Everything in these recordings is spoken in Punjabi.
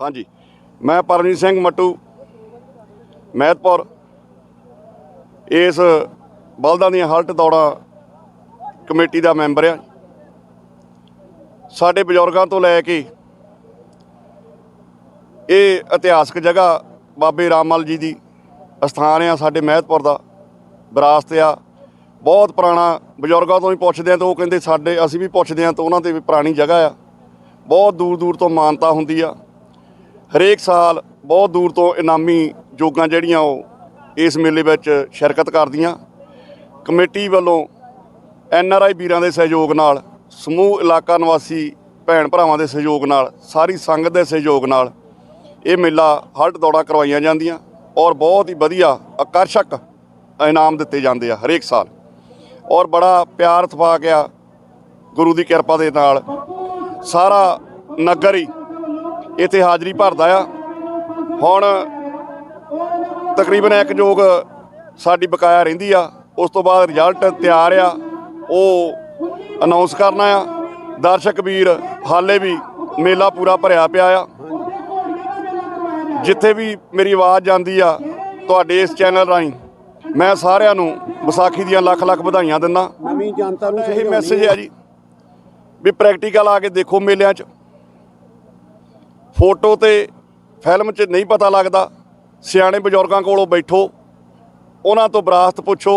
ਹਾਂਜੀ। ਮੈਂ ਪਰਮਜੀਤ ਸਿੰਘ ਮੱਟੂ, ਮਹਿਤਪੁਰ। ਇਸ ਬਲਦਾਂ ਦੀਆਂ ਹਲਟ ਦੌੜਾਂ ਕਮੇਟੀ ਦਾ ਮੈਂਬਰ ਆ ਸਾਡੇ ਬਜ਼ੁਰਗਾਂ ਤੋਂ ਲੈ ਕੇ ਇਹ ਇਤਿਹਾਸਕ ਜਗ੍ਹਾ ਬਾਬੇ ਰਾਮਮਲ ਜੀ ਦੀ ਅਸਥਾਨ ਆ, ਸਾਡੇ ਮਹਿਤਪੁਰ ਦਾ ਵਿਰਾਸਤ ਆ। ਬਹੁਤ ਪੁਰਾਣਾ, ਬਜ਼ੁਰਗਾਂ ਤੋਂ ਹੀ ਪੁੱਛਦੇ ਆ ਤਾਂ ਉਹ ਕਹਿੰਦੇ ਸਾਡੇ, ਅਸੀਂ ਵੀ ਪੁੱਛਦੇ ਆ ਤਾਂ ਉਹਨਾਂ ਤੇ ਵੀ ਪੁਰਾਣੀ ਜਗ੍ਹਾ ਆ। ਬਹੁਤ ਦੂਰ ਦੂਰ ਤੋਂ ਮਾਨਤਾ ਹੁੰਦੀ ਆ। ਹਰੇਕ ਸਾਲ ਬਹੁਤ ਦੂਰ ਤੋਂ ਇਨਾਮੀ ਜੋਗਾਂ ਜਿਹੜੀਆਂ ਉਹ ਇਸ ਮੇਲੇ ਵਿੱਚ ਸ਼ਿਰਕਤ ਕਰਦੀਆਂ। ਕਮੇਟੀ ਵੱਲੋਂ ਐਨ ਆਰ ਆਈ ਵੀਰਾਂ ਦੇ ਸਹਿਯੋਗ ਨਾਲ, ਸਮੂਹ ਇਲਾਕਾ ਨਿਵਾਸੀ ਭੈਣ ਭਰਾਵਾਂ ਦੇ ਸਹਿਯੋਗ ਨਾਲ, ਸਾਰੀ ਸੰਗਤ ਦੇ ਸਹਿਯੋਗ ਨਾਲ ਇਹ ਮੇਲਾ ਹਲਟ ਦੌੜਾਂ ਕਰਵਾਈਆਂ ਜਾਂਦੀਆਂ ਔਰ ਬਹੁਤ ਹੀ ਵਧੀਆ ਆਕਰਸ਼ਕ ਇਨਾਮ ਦਿੱਤੇ ਜਾਂਦੇ ਆ ਹਰੇਕ ਸਾਲ। ਔਰ ਬੜਾ ਪਿਆਰ ਇਤਫਾਕ ਆ ਗੁਰੂ ਦੀ ਕਿਰਪਾ ਦੇ ਨਾਲ। ਸਾਰਾ ਨਗਰ ਹੀ ਇੱਥੇ ਹਾਜ਼ਰੀ ਭਰਦਾ ਆ। ਹੁਣ ਤਕਰੀਬਨ ਇੱਕ ਜੋਗ ਸਾਡੀ ਬਕਾਇਆ ਰਹਿੰਦੀ ਆ। ਉਸ ਤੋਂ ਬਾਅਦ ਰਿਜ਼ਲਟ ਤਿਆਰ ਆ। ਉਹ ਅਨਾਉਂਸ ਕਰਨਾ ਆ। ਦਰਸ਼ਕ ਵੀਰ ਹਾਲੇ ਵੀ ਮੇਲਾ ਪੂਰਾ ਭਰਿਆ ਪਿਆ ਆ। ਜਿੱਥੇ ਵੀ ਮੇਰੀ ਆਵਾਜ਼ ਜਾਂਦੀ ਆ ਤੁਹਾਡੇ ਇਸ ਚੈਨਲ ਰਾਹੀਂ ਮੈਂ ਸਾਰਿਆਂ ਨੂੰ ਵਿਸਾਖੀ ਦੀਆਂ ਲੱਖ ਲੱਖ ਵਧਾਈਆਂ ਦਿੰਦਾ। ਨਵੀਂ ਜਨਤਾ ਨੂੰ ਇਹੀ ਮੈਸੇਜ ਹੈ ਜੀ ਵੀ ਪ੍ਰੈਕਟੀਕਲ ਆ ਕੇ ਦੇਖੋ ਮੇਲਿਆਂ 'ਚ। ਫੋਟੋ ਤੇ ਫਿਲਮ 'ਚ ਨਹੀਂ ਪਤਾ ਲੱਗਦਾ। ਸਿਆਣੇ ਬਜ਼ੁਰਗਾਂ ਕੋਲੋਂ ਬੈਠੋ, ਉਹਨਾਂ ਤੋਂ ਬਰਾਸਤ ਪੁੱਛੋ।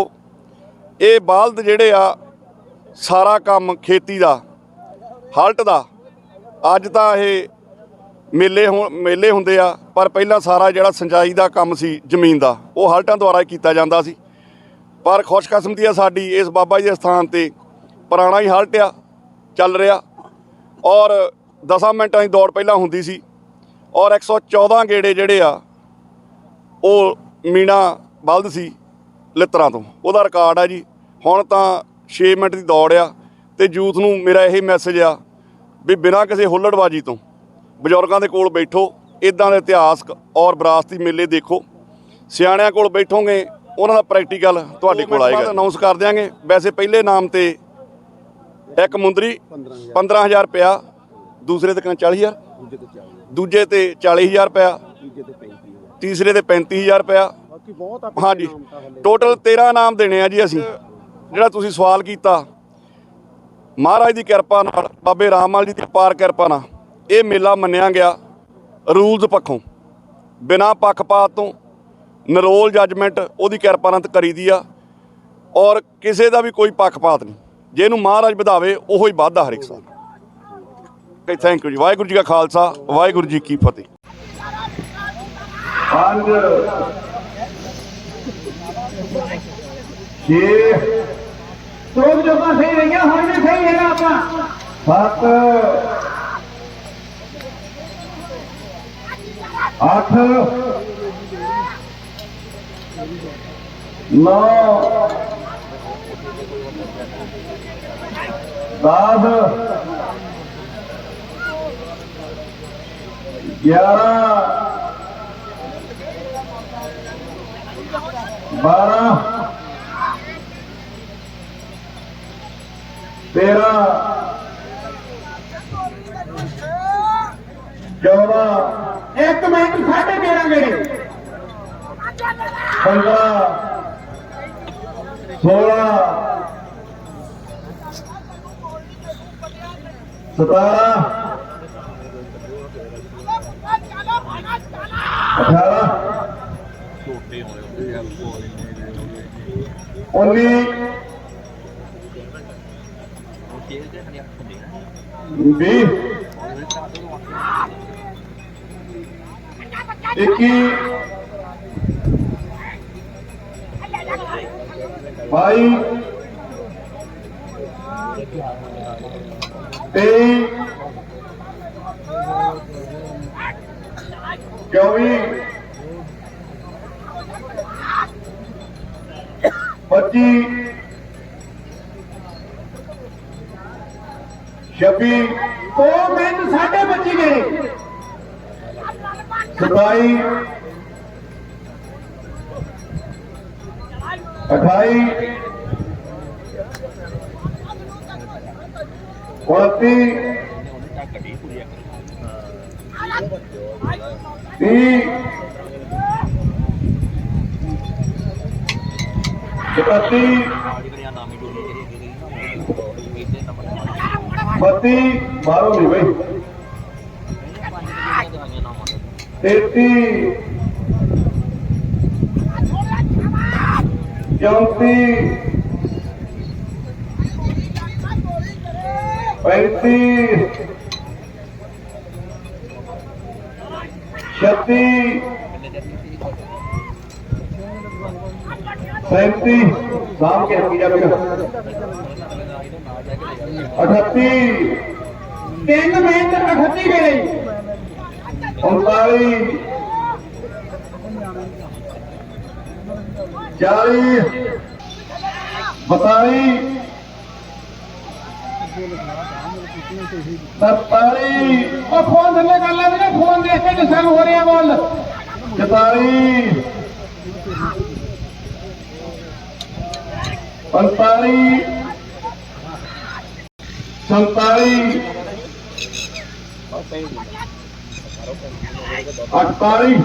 ਇਹ ਬਲਦ ਜਿਹੜੇ ਆ, ਸਾਰਾ ਕੰਮ ਖੇਤੀ ਦਾ, ਹਲਟ ਦਾ। ਅੱਜ ਤਾਂ ਇਹ ਮੇਲੇ ਹੋ, ਮੇਲੇ ਹੁੰਦੇ ਆ, ਪਰ ਪਹਿਲਾਂ ਸਾਰਾ ਜਿਹੜਾ ਸਿੰਜਾਈ ਦਾ ਕੰਮ ਸੀ, ਜ਼ਮੀਨ ਦਾ, ਉਹ ਹਲਟਾਂ ਦੁਆਰਾ ਹੀ ਕੀਤਾ ਜਾਂਦਾ ਸੀ। ਪਰ ਖੁਸ਼ਕਿਸਮਤੀ ਆ ਸਾਡੀ, ਇਸ ਬਾਬਾ ਜੀ ਦੇ ਸਥਾਨ ਤੇ ਪੁਰਾਣਾ ਹੀ ਹਲਟ ਆ, ਚੱਲ ਰਿਹਾ। ਔਰ 10 ਮਿੰਟਾਂ ਦੀ ਦੌੜ ਪਹਿਲਾਂ ਹੁੰਦੀ ਸੀ। ਔਰ 114 ਗੇੜੇ ਜਿਹੜੇ ਆ ਉਹ ਮੀਣਾ ਬਲਦ ਸੀ ਲਿੱਤਰਾਂ ਤੋਂ। ਉਹਦਾ ਰਿਕਾਰਡ ਆ ਜੀ। ਹੁਣ ਤਾਂ 6 ਮਿੰਟ ਦੀ ਦੌੜ ਆ ਤੇ ਯੂਥ ਨੂੰ ਮੇਰਾ ਇਹ ਮੈਸੇਜ ਆ ਵੀ ਬਿਨਾਂ ਕਿਸੇ ਹੁੱਲੜਬਾਜੀ ਤੋਂ ਬਜ਼ੁਰਗਾਂ ਦੇ ਕੋਲ ਬੈਠੋ ਇਦਾਂ ਦੇ ਇਤਿਹਾਸਕ ਔਰ ਵਿਰਾਸਤੀ ਮੇਲੇ ਦੇਖੋ। ਸਿਆਣਿਆਂ ਕੋਲ ਬੈਠੋਗੇ ਉਹਨਾਂ ਦਾ ਪ੍ਰੈਕਟੀਕਲ ਤੁਹਾਡੇ ਕੋਲ ਆਏਗਾ। ਅਨਾਉਂਸ ਕਰ ਦਿਆਂਗੇ। ਵੈਸੇ ਪਹਿਲੇ ਨਾਮ ਤੇ ਇੱਕ ਮੁੰਦਰੀ 15000 ਰੁਪਇਆ ਦੂਸਰੇ ਤੇ ਕਹਿੰਦਾ 40000 ਦੂਜੇ ਤੇ ਚੱਲ ਦੂਜੇ ਤੇ 40000 ਰੁਪਇਆ ਤੀਜੇ ਤੇ 35 ਤੀਸਰੇ ਤੇ 35000 ਰੁਪਇਆ ਬਾਕੀ ਬਹੁਤ ਆ ਹਾਂਜੀ। ਟੋਟਲ 13 ਨਾਮ ਦੇਣੇ ਆ ਜੀ ਅਸੀਂ। ਜਿਹੜਾ ਤੁਸੀਂ ਸਵਾਲ ਕੀਤਾ ਮਹਾਰਾਜ ਦੀ ਕਿਰਪਾ ਨਾਲ ਬਾਬੇ ਰਾਮਮਾਲ ਜੀ ਦੀ ਪਾਰ ਕਿਰਪਾ ਨਾਲ ਇਹ ਮੇਲਾ ਮੰਨਿਆ ਗਿਆ ਰੂਲਸ ਪੱਖੋਂ। ਬਿਨਾਂ ਪੱਖਪਾਤ ਤੋਂ ਨਰੋਲ ਜੱਜਮੈਂਟ ਉਹਦੀ ਕਿਰਪਾ ਨਾਲ ਕਰੀਦੀ ਆ। ਔਰ ਕਿਸੇ ਦਾ ਵੀ ਕੋਈ ਪੱਖਪਾਤ ਨਹੀਂ। ਜੇ ਇਹਨੂੰ ਮਹਾਰਾਜ ਵਧਾਵੇ ਉਹੋ ਹੀ ਵਾਧਾ ਹਰ ਇੱਕ ਸਾਲ। ਓਕੇ ਥੈਂਕ ਯੂ ਜੀ ਵਾਹਿਗੁਰੂ ਜੀ ਕਾ ਖਾਲਸਾ ਵਾਹਿਗੁਰੂ ਜੀ ਕੀ ਫਤਿਹ ਪੰਜ ਛੇ ਸੋਗ ਜੋਗਾ ਸਹੀ ਰਹਿ ਗਿਆ ਹੁਣ ਵੀ ਸਹੀ ਹੈਗਾ ਆਪਾਂ ਸੱਤ ਅੱਠ ਨੌ ਦਸ 11 12 13 14 ਇੱਕ ਮਿੰਟ ਸਾਢੇ 13 ਗੇੜੇ 15 16 17 ਛੋਟੇ ਹੋਏ ਉਹਨੇ ਵੀ 21 ਬਾਈ 23 ਚੌਵੀ ਪੱਚੀ। ਛੱਬੀ। ਦੋ ਮਿੰਟ ਸਾਡੇ ਬੱਚੀ ਗਏ ਸਤਾਈ। ਅਠਾਈ। ਉਨੱਤੀ ਤੀਹ ਇਕੱਤੀ ਬੱਤੀ ਬਾਹਰੋਂ ਨਹੀਂ ਬਈ। ਤੇਤੀ। ਚੌਂਤੀ। ਪੈਂਤੀ। ਛੱਤੀ। ਸੈਂਤੀ। ਸਾਮ ਕੇ ਰੱਖੀ ਜਾਵੇਗਾ ਅਠੱਤੀ। ਤਿੰਨ ਮਿੰਟ 38 ਵੇਲੇ ਉਨਤਾਲੀ। ਚਾਲੀ। ਬਤਾਲੀ। ਤਰਤਾਲੀ ਉਹ ਫੋਨ ਥੱਲੇ ਕਰ ਲੈ ਵੀਰੇ, ਫੋਨ ਦੇਖ ਕੇ। ਗੁੱਸਾ ਹੋ ਰਿਹਾ ਬੋਲ ਚਤਾਲੀ ਪੰਤਾਲੀ ਸੰਤਾਲੀ। ਅਠਤਾਲੀ।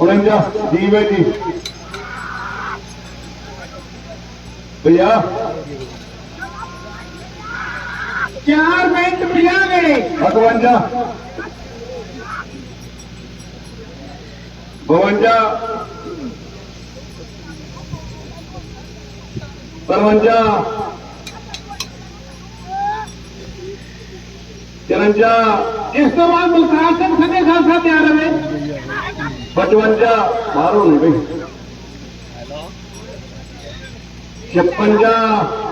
ਉਣੰਜਾ। ਜੀ ਬੇਟੀ ਪੰਜਾਹ। 4 ਮਿੰਟ 50 ਵੇਲੇ 58 52 53 54 ਇਸ ਤੋਂ ਬਾਅਦ ਮੁਲਤਾਨ ਸਿੰਘ ਖਾਨ ਸਾਹਿਬ ਤਿਆਰ ਰਵੇ 55 ਬਾਹਰੋਂ ਨਹੀਂ ਬਈ। 56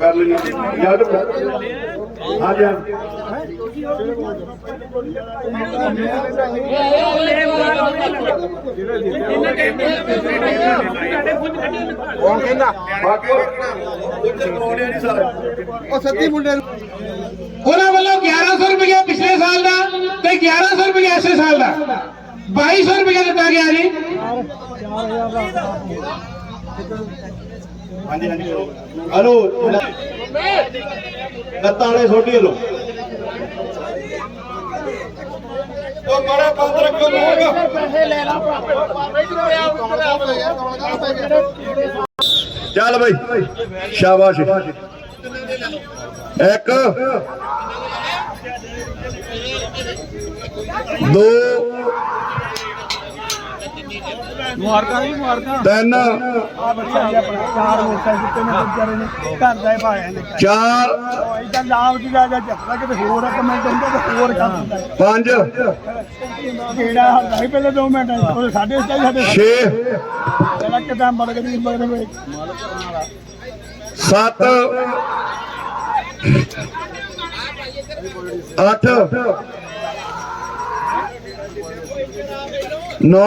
ਕਰ ਲੈਣੀ ਯਾਦ ਹਾਂ ਜੀ ਕੌਣ ਕਹਿੰਦਾ? ਬਾਕੀ ਕਰੋੜਿਆ ਨਹੀਂ ਸਾਰੇ। ਉਹ ਸੱਤੀ ਮੁੰਡੇ ਨੂੰ ਉਹਨਾਂ ਵੱਲੋਂ 1100 ਰੁਪਏ ਪਿਛਲੇ ਸਾਲ ਦਾ ਤੇ 1100 ਰੁਪਏ ਇਸੇ ਸਾਲ ਦਾ। 2200 ਰੁਪਏ ਦਿੱਤਾ ਗਿਆ ਜੀ। ਹਾਂਜੀ ਹਾਂਜੀ ਹਲੋ ਲੱਤਾਂ ਵਾਲੇ ਛੋਟੀ ਹਲੋ ਉਹ ਮਾੜਾ ਬੰਦ ਰੱਖੋ ਚੱਲ ਬਈ, ਸ਼ਾਬਾਸ਼। ਇੱਕ, ਦੋ ਮੁਬਾਰਕਾਂ ਜੀ ਮੁਬਾਰਕਾਂ। ਤਿੰਨ। ਆ ਬੱਚਾ ਜੀ ਆਪਣਾ ਚਾਰ ਮੋਟਰ ਜਿੱਤੇ ਨੇ ਵਿਚਾਰੇ ਨੇ। ਘਰ ਦਾ ਹੀ ਪਾਇਆ ਨੇ ਚਾਰ। ਇਦਾਂ ਨਾਮ ਦੀ ਗੱਲ ਚੱਕਦਾ ਕਿਤੇ ਹੋਰ ਇੱਕ ਮਿੰਟ ਹੁੰਦਾ ਤੇ ਹੋਰ ਕੰਮ ਹੁੰਦਾ ਪੰਜ। ਕਿਹੜਾ ਹੁੰਦਾ ਸੀ ਪਹਿਲੇ 2 ਮਿੰਟ ਉਹ ਸਾਡੇ ਉੱਤੇ ਸਾਡੇ ਛੇ। ਪਹਿਲਾਂ ਕਿਦਾਂ ਬੜ ਗਈ ਬੜ ਗਈ ਸੱਤ। ਅੱਠ। ਨੌ।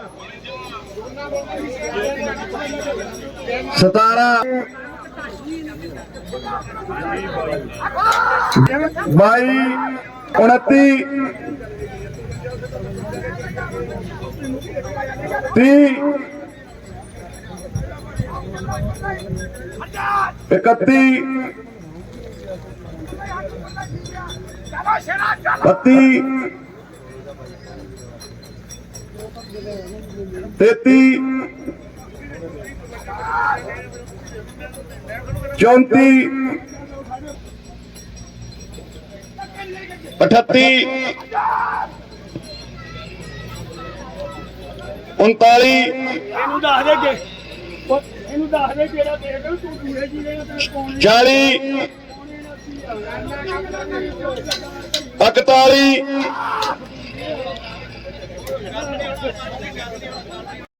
ਸਤਾਰਾਂ। ਬਾਈ ਉਨੱਤੀ ਤੀਹ। ਇਕੱਤੀ। ਬੱਤੀ। ਤੇਤੀ। ਚੌਂਤੀ। ਅਠੱਤੀ। ਉਨਤਾਲੀ। ਇਹਨੂੰ ਦੱਸ ਦੇ ਜੇ। ਇਹਨੂੰ ਦੱਸ ਦੇ ਜਿਹੜਾ ਦੇਖ ਤੂੰ ਦੂਰੇ ਜੀ ਨੇ ਤੇ ਕੌਣ 40 41